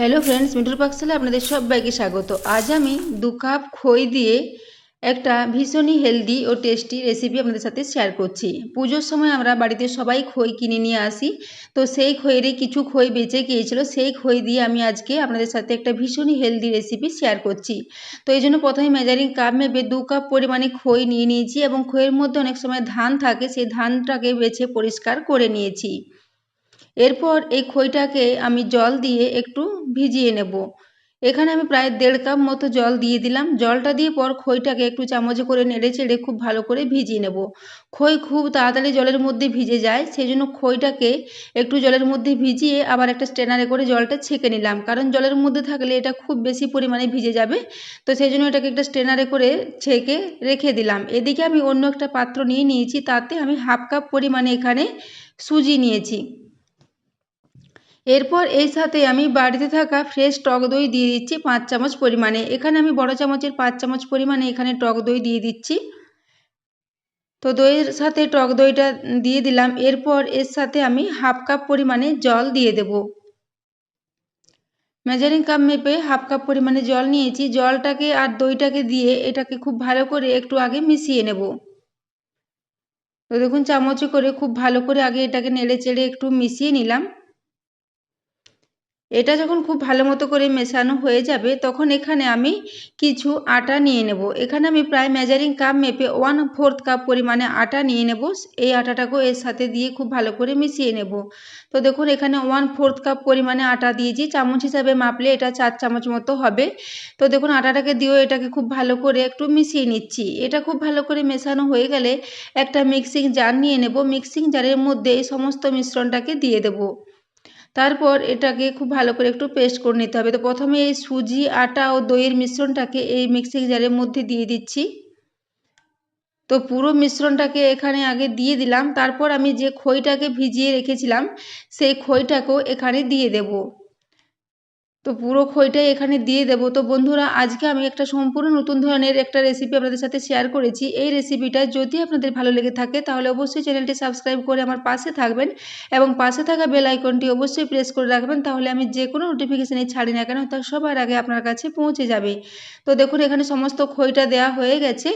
Hello friends মিঠুর পাকশালে আপনাদের সবাইকে স্বাগত। আজ আমি দু কাপ খই দিয়ে একটা ভীষণই হেলদি ও টেস্টি রেসিপি আপনাদের সাথে শেয়ার করছি। পুজোর সময় আমরা বাড়িতে সবাই খই কিনে নিয়ে আসি। তো সেই খইয়েরই কিছু খই বেঁচে গিয়েছিল, সেই খই দিয়ে আমি আজকে আপনাদের সাথে একটা ভীষণই হেলদি রেসিপি শেয়ার করছি। তো এই জন্য প্রথমে মেজারিং কাপ মেপে দু কাপ পরিমাণে খই নিয়ে নিয়েছি এবং খইয়ের মধ্যে অনেক সময় ধান থাকে, সেই ধানটাকে বেছে পরিষ্কার করে নিয়েছি। এরপর এই খইটাকে আমি জল দিয়ে একটু ভিজিয়ে নেব। এখানে আমি প্রায় দেড় কাপ মতো জল দিয়ে দিলাম। জলটা দিয়ে পর খইটাকে একটু চামচে করে নেড়ে চেড়ে খুব ভালো করে ভিজিয়ে নেব। খই খুব তাড়াতাড়ি জলের মধ্যে ভিজে যায় সেই জন্য খইটাকে একটু জলের মধ্যে ভিজিয়ে আবার একটা স্ট্রেনারে করে জলটা ছেঁকে নিলাম। কারণ জলের মধ্যে থাকলে এটা খুব বেশি পরিমাণে ভিজে যাবে। তো সেই জন্য এটাকে একটা স্ট্রেনারে করে ছেঁকে রেখে দিলাম। এদিকে আমি অন্য একটা পাত্র নিয়ে নিয়েছি, তাতে আমি হাফ কাপ পরিমাণে এখানে সুজি নিয়েছি। এরপর এই সাথে আমি বাড়িতে থাকা ফ্রেশ টক দই দিয়ে দিচ্ছি পাঁচ চামচ পরিমাণে। এখানে আমি বড় চামচের পাঁচ চামচ পরিমাণে এখানে টক দই দিয়ে দিচ্ছি। তো দইয়ের সাথে টক দইটা দিয়ে দিলাম। এরপর এর সাথে আমি হাফ কাপ পরিমাণে জল দিয়ে দেব। মেজারিং কাপ মেপে হাফ কাপ পরিমাণে জল নিয়েছি। জলটাকে আর দইটাকে দিয়ে এটাকে খুব ভালো করে একটু আগে মিশিয়ে নেব। তো দেখুন, চামচে করে খুব ভালো করে আগে এটাকে নেড়ে চেড়ে একটু মিশিয়ে নিলাম। এটা যখন খুব ভালো মতো করে মেশানো হয়ে যাবে, তখন এখানে আমি কিছু আটা নিয়ে নেব। এখানে আমি প্রায় মেজারিং কাপ মেপে ওয়ান ফোর্থ কাপ পরিমাণে আটা নিয়ে নেব। এই আটাটাকেও এর সাথে দিয়ে খুব ভালো করে মিশিয়ে নেব। তো দেখুন, এখানে ওয়ান ফোর্থ কাপ পরিমাণে আটা দিয়েছি। চামচ হিসাবে মাপলে এটা চার চামচ মতো হবে। তো দেখুন, আটাটাকে দিয়েও এটাকে খুব ভালো করে একটু মিশিয়ে নিচ্ছি। এটা খুব ভালো করে মেশানো হয়ে গেলে একটা মিক্সিং জার নিয়ে নেব। মিক্সিং জারের মধ্যে এই সমস্ত মিশ্রণটাকে দিয়ে দেবো। তারপর এটাকে খুব ভালো করে একটু পেস্ট করে নিতে হবে। তো প্রথমে এই সুজি, আটা ও দইয়ের মিশ্রণটাকে এই মিক্সিং জারের মধ্যে দিয়ে দিচ্ছি। তো পুরো মিশ্রণটাকে এখানে আগে দিয়ে দিলাম। তারপর আমি যে খইটাকে ভিজিয়ে রেখেছিলাম, সেই খইটাকেও এখানে দিয়ে দেবো। তো পুরো খইটাই এখানে দিয়ে দেবো। তো বন্ধুরা, আজকে আমি একটা সম্পূর্ণ নতুন ধরনের একটা রেসিপি আপনাদের সাথে শেয়ার করেছি। এই রেসিপিটা যদি আপনাদের ভালো লেগে থাকে, তাহলে অবশ্যই চ্যানেলটি সাবস্ক্রাইব করে আমার পাশে থাকবেন এবং পাশে থাকা বেল আইকনটি অবশ্যই প্রেস করে রাখবেন, তাহলে আমি যে কোনো নোটিফিকেশানে ছাড়ি না কেন, তা সবার আগে আপনার কাছে পৌঁছে যাবে। তো দেখুন, এখানে সমস্ত খইটা দেওয়া হয়ে গেছে।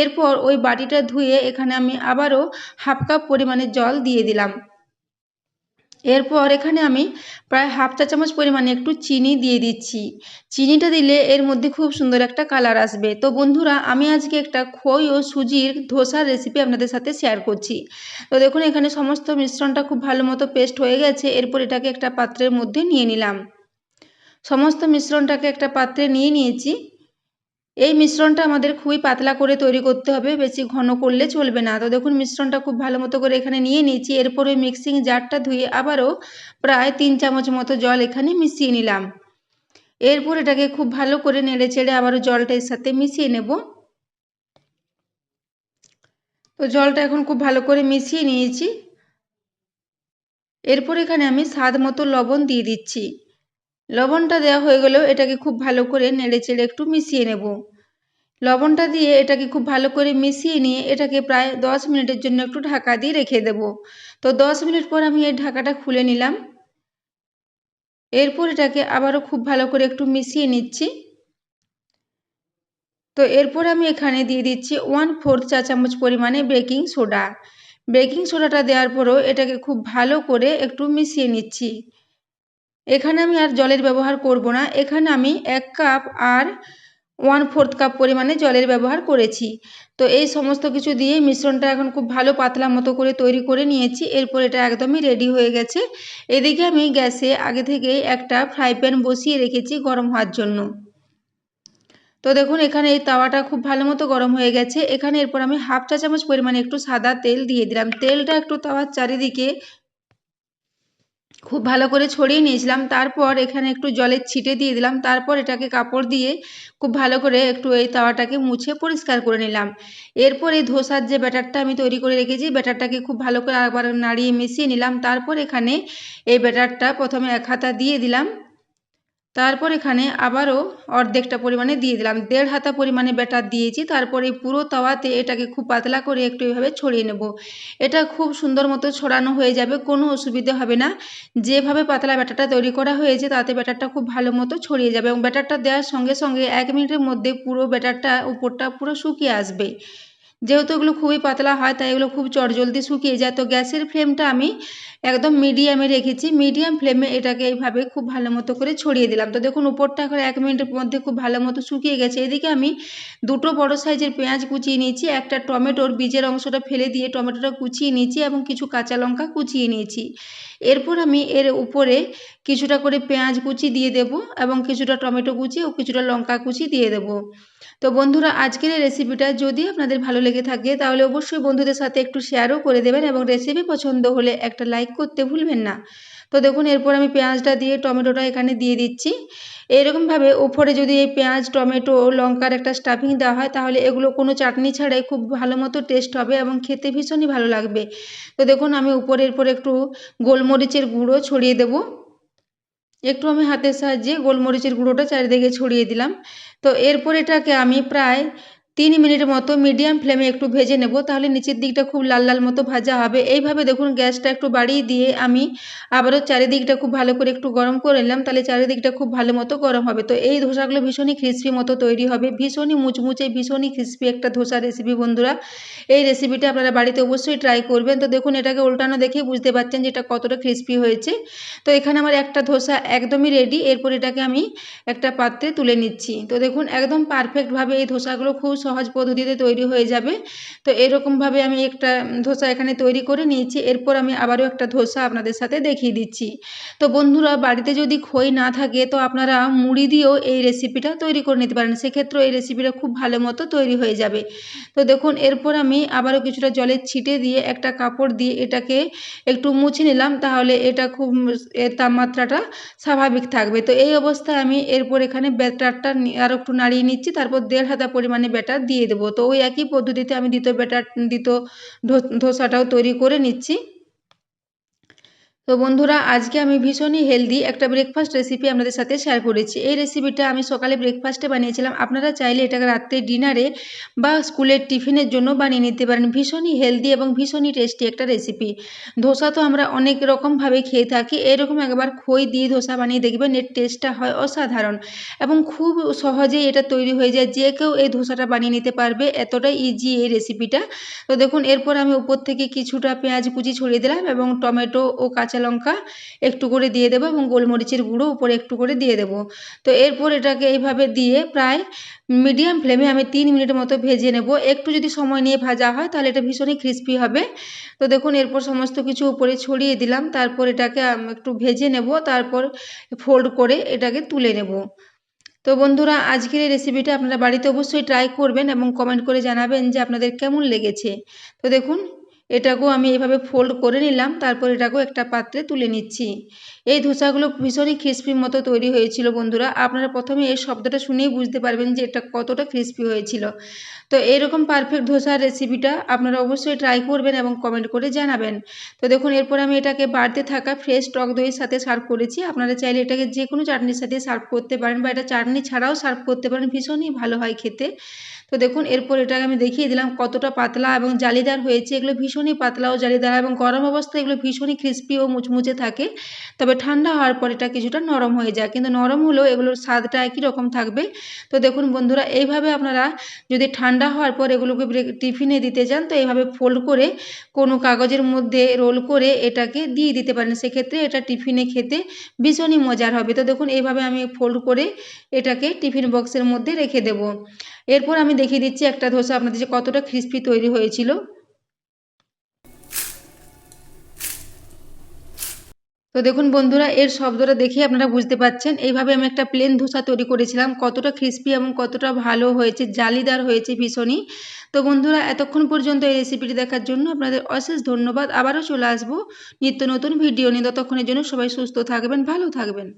এরপর ওই বাটিটা ধুয়ে এখানে আমি আবারও হাফ কাপ পরিমাণে জল দিয়ে দিলাম। এরপর এখানে আমি প্রায় হাফ চা চামচ পরিমাণে একটু চিনি দিয়ে দিচ্ছি। চিনিটা দিলে এর মধ্যে খুব সুন্দর একটা কালার আসবে। তো বন্ধুরা, আমি আজকে একটা খই ও সুজির ধোসার রেসিপি আপনাদের সাথে শেয়ার করছি। তো দেখুন, এখানে সমস্ত মিশ্রণটা খুব ভালো মতো পেস্ট হয়ে গেছে। এরপর এটাকে একটা পাত্রের মধ্যে নিয়ে নিলাম। সমস্ত মিশ্রণটাকে একটা পাত্রে নিয়ে নিয়েছি। এই মিশ্রণটা আমাদের খুবই পাতলা করে তৈরি করতে হবে, বেশি ঘন করলে চলবে না। তো দেখুন, মিশ্রণটা খুব ভালো মতো করে এখানে নিয়ে নিয়েছি। এরপরে মিক্সিং জারটা ধুয়ে আবারও প্রায় তিন চামচ মতো জল এখানে মিশিয়ে নিলাম। এরপর এটাকে খুব ভালো করে নেড়ে চেড়ে আবারও জলটা এর সাথে মিশিয়ে নেব। তো জলটা এখন খুব ভালো করে মিশিয়ে নিয়েছি। এরপর এখানে আমি স্বাদ মতো লবণ দিয়ে দিচ্ছি। লবণটা দেওয়া হয়ে গেলেও এটাকে খুব ভালো করে নেড়ে চেড়ে একটু মিশিয়ে নেব। লবণটা দিয়ে এটাকে খুব ভালো করে মিশিয়ে নিয়ে এটাকে প্রায় দশ মিনিটের জন্য একটু ঢাকা দিয়ে রেখে দেব। তো দশ মিনিট পর আমি এই ঢাকাটা খুলে নিলাম। এরপর এটাকে আবারও খুব ভালো করে একটু মিশিয়ে নিচ্ছি। তো এরপর আমি এখানে দিয়ে দিচ্ছি ওয়ান ফোর্থ চা চামচ পরিমাণে বেকিং সোডা। বেকিং সোডাটা দেওয়ার পরও এটাকে খুব ভালো করে একটু মিশিয়ে নিচ্ছি। এখানে আমি আর জলের ব্যবহার করব না। এখানে আমি এক কাপ আর ওয়ান ফোর্থ কাপ পরিমাণে জলের ব্যবহার করেছি। তো এই সমস্ত কিছু দিয়ে মিশ্রণটা এখন খুব ভালো পাতলা মতো করে তৈরি করে নিয়েছি। এরপর এটা একদমই রেডি হয়ে গেছে। এদিকে আমি গ্যাসে আগে থেকে একটা ফ্রাই প্যান বসিয়ে রেখেছি গরম হওয়ার জন্য। তো দেখুন, এখানে এই তাওয়াটা খুব ভালো মতো গরম হয়ে গেছে। এখানে এরপর আমি হাফ চা চামচ পরিমাণে একটু সাদা তেল দিয়ে দিলাম। তেলটা একটু তাওয়ার চারিদিকে খুব ভালো করে ছড়িয়ে নিয়েছিলাম। তারপর এখানে একটু জলের ছিটে দিয়ে দিলাম। তারপর এটাকে কাপড় দিয়ে খুব ভালো করে একটু এই তাওয়াটাকে মুছে পরিষ্কার করে নিলাম। এরপর এই ধোসার যে ব্যাটারটা আমি তৈরি করে রেখেছি, ব্যাটারটাকে খুব ভালো করে আবার নাড়িয়ে মিশিয়ে নিলাম। তারপর এখানে এই ব্যাটারটা প্রথমে এক হাতা দিয়ে দিলাম। তারপর এখানে আবারও অর্ধেকটা পরিমাণে দিয়ে দিলাম। দেড় হাতা পরিমাণে ব্যাটার দিয়েছি। তারপর পুরো তাওয়াতে এটাকে খুব পাতলা করে একটু এভাবে ছড়িয়ে নেব। এটা খুব সুন্দর মতো ছড়ানো হয়ে যাবে, কোনো অসুবিধে হবে না। যেভাবে পাতলা ব্যাটারটা তৈরি করা হয়েছে, তাতে ব্যাটারটা খুব ভালো মতো ছড়িয়ে যাবে এবং ব্যাটারটা দেওয়ার সঙ্গে সঙ্গে এক মিনিটের মধ্যে পুরো ব্যাটারটা, উপরটা পুরো শুকিয়ে আসবে। যেহেতু এগুলো খুবই পাতলা হয়, তাই এগুলো খুব চটজলদি শুকিয়ে যায়। তো গ্যাসের ফ্লেমটা আমি একদম মিডিয়ামে রেখেছি। মিডিয়াম ফ্লেমে এটাকে এইভাবে খুব ভালো মতো করে ছড়িয়ে দিলাম। তো দেখুন, উপরটা এখন এক মিনিটের মধ্যে খুব ভালো মতো শুকিয়ে গেছে। এদিকে আমি দুটো বড় সাইজের পেঁয়াজ কুচিয়ে নিয়েছি। একটা টমেটোর বীজের অংশটা ফেলে দিয়ে টমেটোটা কুচিয়ে নিয়েছি এবং কিছু কাঁচা লঙ্কা কুচিয়ে নিয়েছি। এরপর আমি এর উপরে কিছুটা করে পেঁয়াজ কুচি দিয়ে দেব এবং কিছুটা টমেটো কুচি ও কিছুটা লঙ্কা কুচি দিয়ে দেব। তো বন্ধুরা, আজকের এই রেসিপিটা যদি আপনাদের ভালো লেগে থাকে, তাহলে অবশ্যই বন্ধুদের সাথে একটু শেয়ারও করে দেবেন এবং রেসিপি পছন্দ হলে একটা লাইক করতে ভুলবেন না। তো দেখুন, এরপর আমি পেঁয়াজটা দিয়ে টমেটোটা এখানে দিয়ে দিচ্ছি। এরকমভাবে ওপরে যদি এই পেঁয়াজ, টমেটো, লঙ্কার একটা স্টাফিং দেওয়া হয়, তাহলে এগুলো কোনো চাটনি ছাড়াই খুব ভালো মতো টেস্ট হবে এবং খেতে ভীষণই ভালো লাগবে। তো দেখুন, আমি উপরের পর একটু গোলমরিচের গুঁড়ো ছড়িয়ে দেবো। একটু আমি হাতের সাহায্যে গোলমরিচের গুঁড়োটা চারিদিকে ছড়িয়ে দিলাম। তো এরপর এটাকে আমি প্রায় তিন মিনিট মতো মিডিয়াম ফ্লেমে একটু ভেজে নেব, তাহলে নিচের দিকটা খুব লাল লাল মতো ভাজা হবে। এইভাবে দেখুন, গ্যাসটা একটু বাড়িয়ে দিয়ে আমি আবারও চারিদিকটা খুব ভালো করে একটু গরম করে নিলাম, তাহলে চারিদিকটা খুব ভালো মতো গরম হবে। তো এই ধোসাগুলো ভীষণই ক্রিসপি মতো তৈরি হবে, ভীষণই মুচমুচে, ভীষণই ক্রিসপি একটা ধোসা রেসিপি বন্ধুরা। এই রেসিপিটা আপনারা বাড়িতে অবশ্যই ট্রাই করবেন। তো দেখুন, এটাকে উল্টানো দেখে বুঝতে পারছেন যে এটা কতটা ক্রিসপি হয়েছে। তো এখানে আমার একটা ধোসা একদমই রেডি এরপর এটাকে আমি একটা পাত্রে তুলে নিচ্ছি। তো দেখুন, একদম পারফেক্টভাবে এই ধোসাগুলো খুব সহজ পদ্ধতিতে তৈরি হয়ে যাবে। তো এরকমভাবে আমি একটা ধোসা এখানে তৈরি করে নিয়েছি। এরপর আমি আবারও একটা ধোসা আপনাদের সাথে দেখিয়ে দিচ্ছি। তো বন্ধুরা, বাড়িতে যদি খই না থাকে, তো আপনারা মুড়ি দিয়েও এই রেসিপিটা তৈরি করে নিতে পারেন। সেক্ষেত্রেও এই রেসিপিটা খুব ভালো মতো তৈরি হয়ে যাবে। তো দেখুন, এরপর আমি আবারও কিছুটা জলের ছিটে দিয়ে একটা কাপড় দিয়ে এটাকে একটু মুছে নিলাম। তাহলে এটা খুব এর তাপমাত্রাটা স্বাভাবিক থাকবে। তো এই অবস্থায় আমি এরপর এখানে ব্যাটারটা আরও একটু নাড়িয়ে নিচ্ছি। তারপর দেড় হাতা পরিমাণে ব্যাটার দিয়ে দেবো। তো ওই একই পদ্ধতিতে আমি দ্বিতীয় ব্যাটার দ্বিতীয় ধোসাটাও তৈরি করে নিচ্ছি। তো বন্ধুরা, আজকে আমি ভীষণই হেলদি একটা ব্রেকফাস্ট রেসিপি আপনাদের সাথে শেয়ার করেছি। এই রেসিপিটা আমি সকালে ব্রেকফাস্টে বানিয়েছিলাম। আপনারা চাইলে এটাকে রাত্রে ডিনারে বা স্কুলের টিফিনের জন্য বানিয়ে নিতে পারেন। ভীষণই হেলদি এবং ভীষণই টেস্টি একটা রেসিপি ধোসা তো আমরা অনেক রকমভাবে খেয়ে থাকি। এরকম একবার খই দিয়ে ধোসা বানিয়ে দেখবেন, এর টেস্টটা হয় অসাধারণ এবং খুব সহজেই এটা তৈরি হয়ে যায়। যে কেউ এই ধোসাটা বানিয়ে নিতে পারবে, এতটাই ইজি এই রেসিপিটা তো দেখুন, এরপর আমি উপর থেকে কিছুটা পেঁয়াজ কুচি ছড়িয়ে দিলাম এবং টমেটো ও কাঁচা কাঁচা লঙ্কা একটু করে দিয়ে দেবো এবং গোলমরিচের গুঁড়ো উপরে একটু করে দিয়ে দেবো। তো এরপর এটাকে এইভাবে দিয়ে প্রায় মিডিয়াম ফ্লেমে আমি তিন মিনিটের মতো ভেজে নেব। একটু যদি সময় নিয়ে ভাজা হয় তাহলে এটা ভীষণই ক্রিস্পি হবে। তো দেখুন, এরপর সমস্ত কিছু উপরে ছড়িয়ে দিলাম। তারপর এটাকে একটু ভেজে নেব। তারপর ফোল্ড করে এটাকে তুলে নেব। তো বন্ধুরা, আজকের এই রেসিপিটা আপনারা বাড়িতে অবশ্যই ট্রাই করবেন এবং কমেন্ট করে জানাবেন যে আপনাদের কেমন লেগেছে। তো দেখুন এটাকেও আমি এইভাবে ফোল্ড করে নিলাম, তারপর এটাকেও একটা পাত্রে তুলে নিচ্ছি। এই ধোসাগুলো ভীষণই ক্রিস্পির মতো তৈরি হয়েছিল বন্ধুরা। আপনারা প্রথমে এই শব্দটা শুনেই বুঝতে পারবেন যে এটা কতটা ক্রিস্পি হয়েছিল। তো এরকম পারফেক্ট ধোসার রেসিপিটা আপনারা অবশ্যই ট্রাই করবেন এবং কমেন্ট করে জানাবেন। তো দেখুন, এরপর আমি এটাকে বাড়তে থাকা ফ্রেশ টক দইয়ের সাথে সার্ভ করেছি। আপনারা চাইলে এটাকে যে কোনো চাটনির সাথে সার্ভ করতে পারেন বা এটা চাটনি ছাড়াও সার্ভ করতে পারেন। ভীষণই ভালো হয় খেতে। তো দেখুন, এরপর এটাকে আমি দেখিয়ে দিলাম কতটা পাতলা এবং জালিদার হয়েছে। এগুলো ভীষণই পাতলা ও জালিদার এবং গরম অবস্থায় এগুলো ভীষণই ক্রিস্পি ও মুচমুচে থাকে। তবে ঠান্ডা হওয়ার পর এটা কিছুটা নরম হয়ে যায়। কিন্তু নরম হলেও এগুলোর স্বাদটা একই রকম থাকবে। তো দেখুন বন্ধুরা, এইভাবে আপনারা যদি ঠান্ডা হওয়ার পর এগুলোকে টিফিনে দিতে চান, তো এইভাবে ফোল্ড করে কোনো কাগজের মধ্যে রোল করে এটাকে দিয়ে দিতে পারেন। সেক্ষেত্রে এটা টিফিনে খেতে ভীষণই মজার হবে। তো দেখুন, এইভাবে আমি ফোল্ড করে এটাকে টিফিন বক্সের মধ্যে রেখে দেব। এরপর আমি দেখিয়ে দিচ্ছি একটা ধোসা, আপনাদের যে কতটা ক্রিস্পি তৈরি হয়েছিল। তো দেখুন বন্ধুরা, এর শব্দটা দেখে আপনারা বুঝতে পাচ্ছেন। এইভাবে আমি একটা প্লেন ধোসা তৈরি করেছিলাম। কতটা ক্রিস্পি এবং কতটা ভালো হয়েছে, জালিদার হয়েছে ভীষণই। তো বন্ধুরা, এতক্ষণ পর্যন্ত এই রেসিপিটি দেখার জন্য আপনাদের অশেষ ধন্যবাদ। আবারও চলে আসব নিত্য নতুন ভিডিও নিয়ে। ততক্ষণের জন্য সবাই সুস্থ থাকবেন, ভালো থাকবেন।